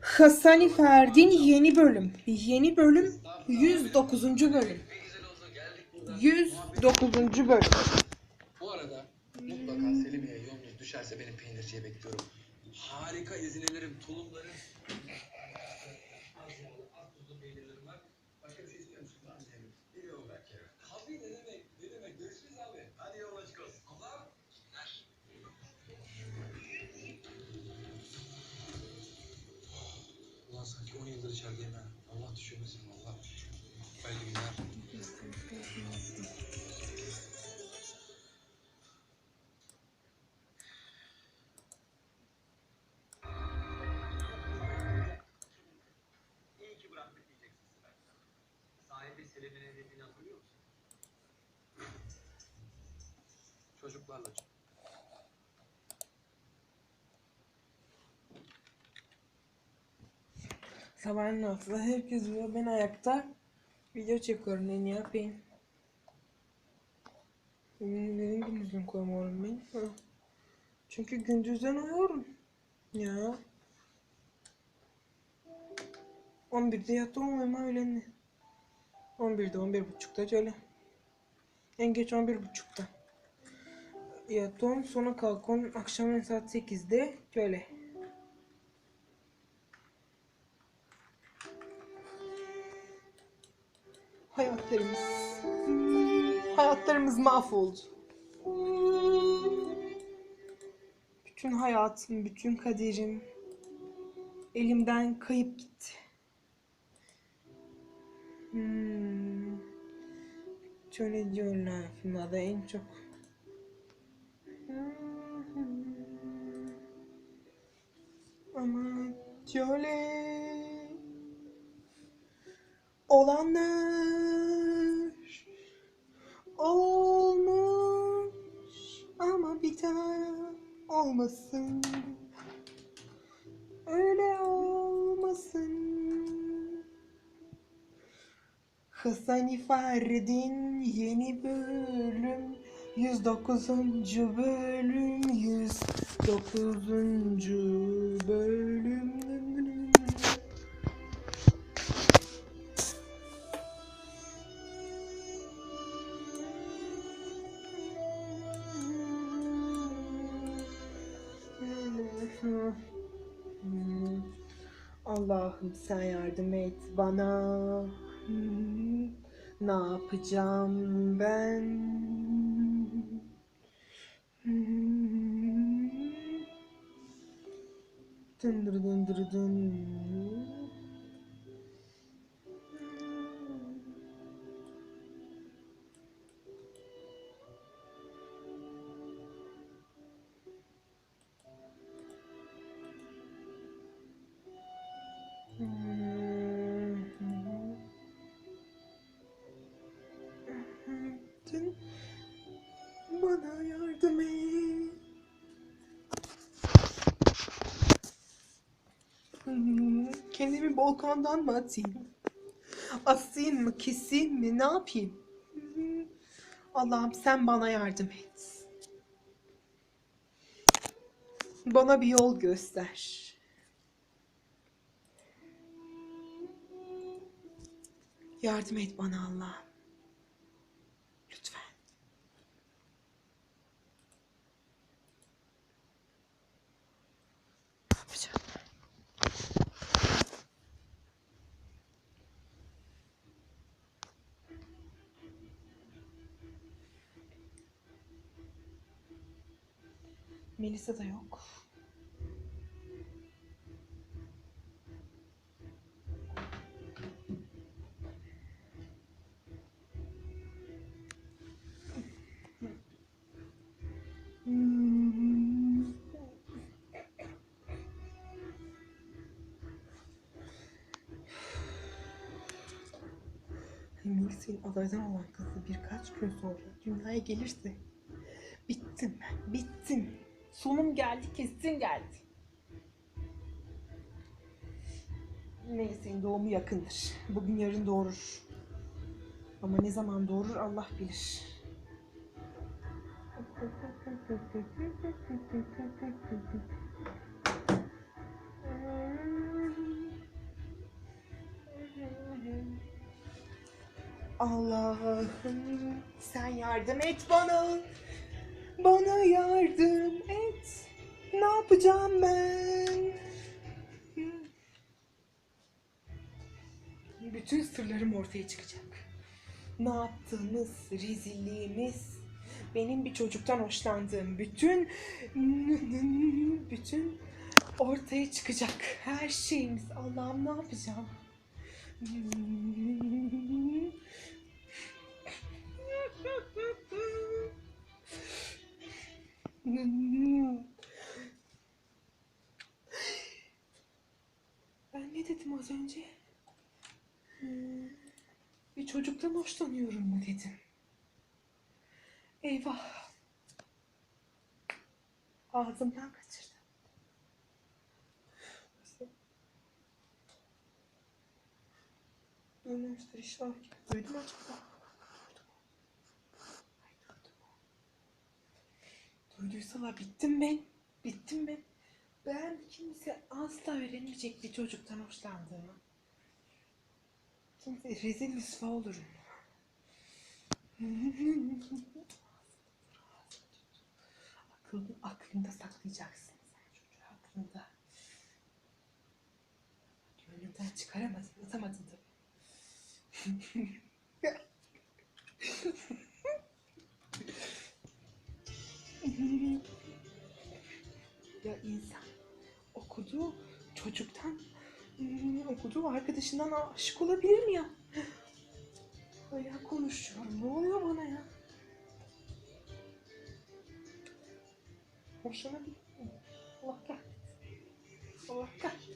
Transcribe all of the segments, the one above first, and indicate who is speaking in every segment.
Speaker 1: Hasani Ferdin yeni bölüm. Yeni bölüm 109. bölüm. 109. bölüm.
Speaker 2: Bu arada mutlaka Selimiye yolunuz düşerse beni peynirciye bekliyorum. Harika ezinelerim, tulumlarım. Az
Speaker 3: Selim'in hedefini hatırlıyor musun?
Speaker 2: Çocuklarla.
Speaker 1: Sabahın altıda herkes uyuyor. Ben ayakta video çekiyorum. Ne yapayım? Neden gündüzden koymuyorum ben? Hı. Çünkü gündüzden uyuyorum. Ya. 11'de yattım uyuma öğlenle. 11'de 11.30'da öyle. En geç 11.30'da. Yattım sonra kalkıyorum akşam saat 8'de öyle. Hayatlarımız. Hayatlarımız mahvoldu. Bütün hayatım, bütün kaderim elimden kayıp gitti. Hmm. Şöyle diyorlar filmlerde en çok. Ama şöyle olanlar olmuş ama bir daha olmasın öyle olmasın Hasan Ferdin yeni bölüm 109. bölüm 109. bölüm. Allah'ım sen yardım et bana. Hmm. Ne yapacağım ben? Hmm. Dın dır dın Dün bana yardım et. Hmm, Kendimi volkandan mı atayım? Asayım mı, keseyim mi, ne yapayım? Hmm, Allah'ım sen bana yardım et. Bana bir yol göster. Yardım et bana Allah'ım. Melisa da yok. Melisa'nın adaydan olan kızı birkaç gün sonra dünyaya gelirse bittim ben, bittim. Sonum geldi kesin geldi. Neyse doğumu yakındır. Bugün yarın doğurur. Ama ne zaman doğurur Allah bilir. Allah'ım sen yardım et bana. Bana yardım ne yapacağım ben? Bütün sırlarım ortaya çıkacak. Ne yaptığımız, rezilliğimiz, benim bir çocuktan hoşlandığım bütün bütün ortaya çıkacak her şeyimiz. Allah'ım ne yapacağım? Ben ne dedim az önce? Hmm, Bir çocuktan hoşlanıyorum mu dedim. Eyvah. Ağzımdan kaçırdım. Duymamıştır inşallah. Duydu mu acaba? Duyduysalar bittim ben. Bittim ben. Ben kimse asla öğrenmeyecek bir çocuktan hoşlandığımı. Kimse rezil rüsva olurum. Aklını, aklında saklayacaksın sen çocuğu aklında. Gönlünden çıkaramadın, atamadın tabii. ya insan okuduğu çocuktan hmm, okuduğu arkadaşından aşık olabilir mi ya? Öyle konuşuyorum. Ne oluyor bana ya? Hoşlanabilir miyim? Allah kahretsin. Allah kahretsin.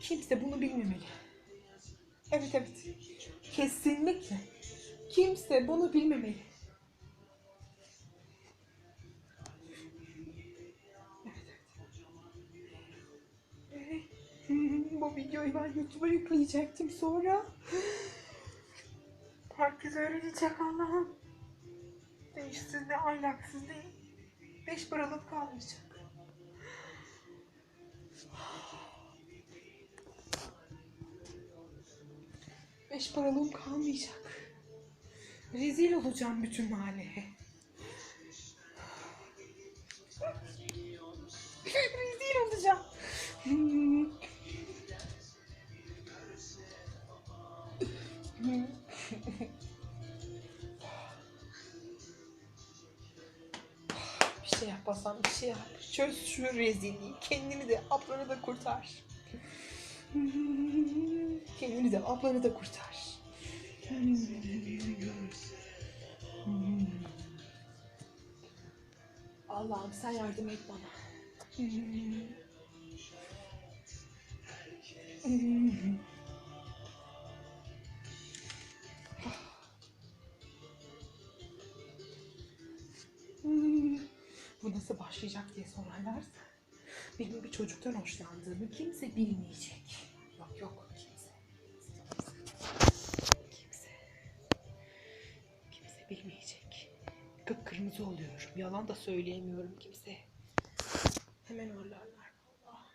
Speaker 1: Kimse bunu bilmemeli. Evet evet. Kesinlikle. Kimse bunu bilmemeli. Bu videoyu ben YouTube'a yükleyecektim sonra. Herkes öğrenecek Allah'ım. Değişsiz de ahlaksız değil. Beş paralık kalmayacak. Beş paralığım kalmayacak. Rezil olacağım bütün mahalleye. Şey yapmasam bir şey yap. Çöz şu rezilliği. Kendini de ablanı da kurtar. Kendini de ablanı da kurtar. Allah'ım sen yardım et bana. Bu nasıl başlayacak diye sorarlarsa benim bir çocuktan hoşlandığımı kimse bilmeyecek. Yok yok kimse. Kimse. Kimse bilmeyecek. Kıpkırmızı oluyorum. Yalan da söyleyemiyorum kimseye. Hemen horlarlar. Allah.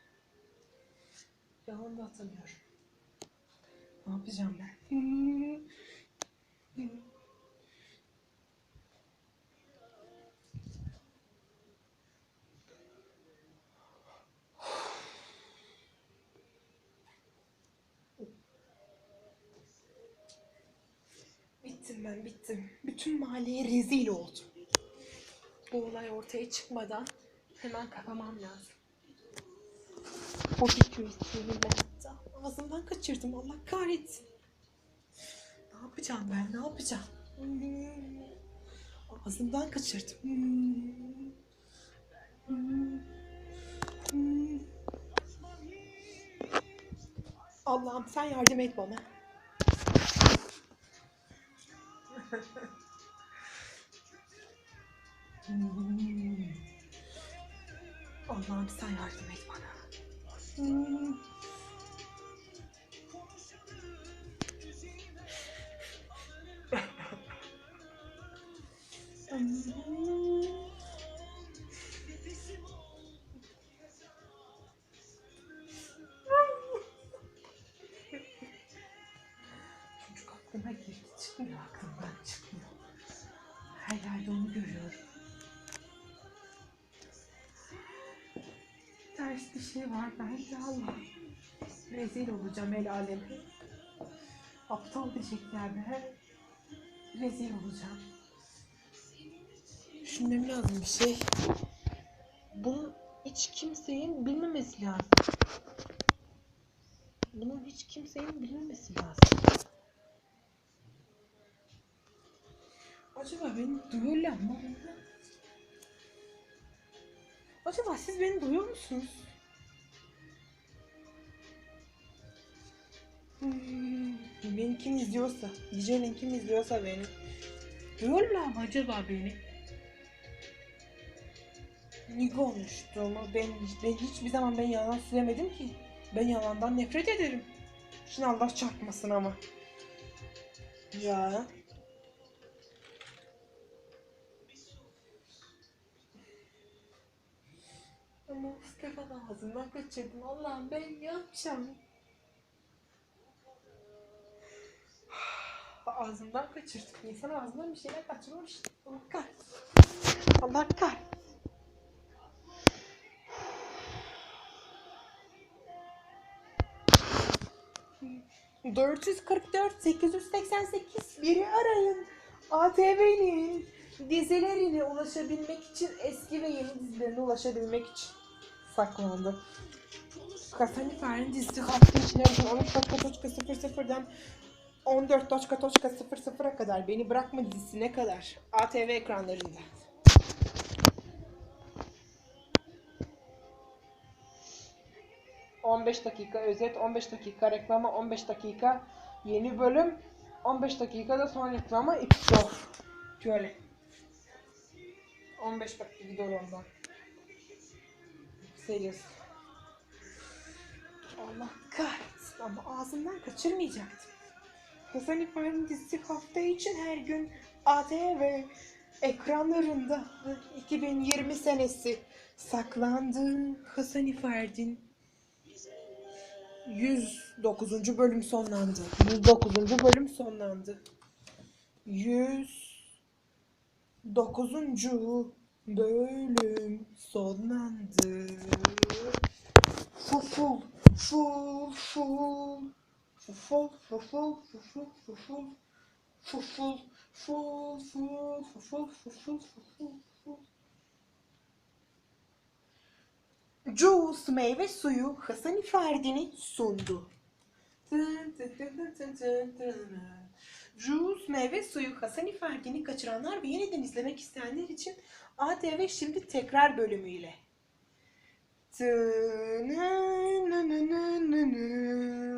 Speaker 1: Yalan da atamıyorum. Ne yapacağım ben? Bittim ben bittim. Bütün mahalleye rezil oldum. Bu olay ortaya çıkmadan hemen kapamam lazım. O videoyu ben hatta. Ağzımdan kaçırdım Allah kahretsin. Ne yapacağım ben ne yapacağım? Hmm. Ağzımdan kaçırdım. Hmm. Hmm. Allah'ım sen yardım et bana. Allah'ım sen yardım et bana. Çocuk aklıma girdi çıkmıyor aklımdan çıkmıyor. Her yerde onu görüyorum. Ters bir şey var bence Allah. Rezil olacağım el aleme. Aptal diyecekler be. Rezil olacağım. Düşünmem lazım bir şey. Bunu hiç kimsenin bilmemesi lazım. Bunun hiç kimsenin bilmemesi lazım. Acaba beni duyuyorlar mı? Acaba siz beni duyuyor musunuz? Hmm, beni kim izliyorsa, Dice'nin kim izliyorsa beni. Duyuyorlar mı acaba beni? Ne konuştuğumu ben, ben hiçbir zaman ben yalan söylemedim ki. Ben yalandan nefret ederim. Şimdi Allah çarpmasın ama. Ya. Ama Stefan ağzından kaçırdım. Allah'ım ben ne yapacağım? Ağzından kaçırdık. İnsan ağzından bir şeyler kaçırmış. Allah kahretsin. Allah kahretsin. 444 888 biri arayın. ATV'nin dizilerine ulaşabilmek için eski ve yeni dizilerine ulaşabilmek için saklandı. Kasanifer'in dizisi hafta içinde 13.00'dan 14.00'a kadar Beni Bırakma dizisine kadar ATV ekranlarında. ...15 dakika özet, 15 dakika reklama, 15 dakika yeni bölüm, 15 dakikada son reklama iptal. Şöyle. 15 dakika gidiyor ondan. Serious. Allah kahretsin ama ağzımdan kaçırmayacaktım. Hasan İbrahim dizisi hafta için her gün ATV ekranlarında 2020 senesi saklandı. Hasan İferdin 109. bölüm sonlandı. 109. bölüm sonlandı. 109. bölüm sonlandı. Fuful, ful, ful, fuful, fuful, fuful, fuful, fuful, ful, ful, fuful, fuful, fuful, ful. Juice meyve suyu Hasan İferdi'ni sundu. Juice meyve suyu Hasani Ferdi'ni kaçıranlar ve yeniden izlemek isteyenler için ATV şimdi tekrar bölümüyle. Tı, na, na, na, na, na.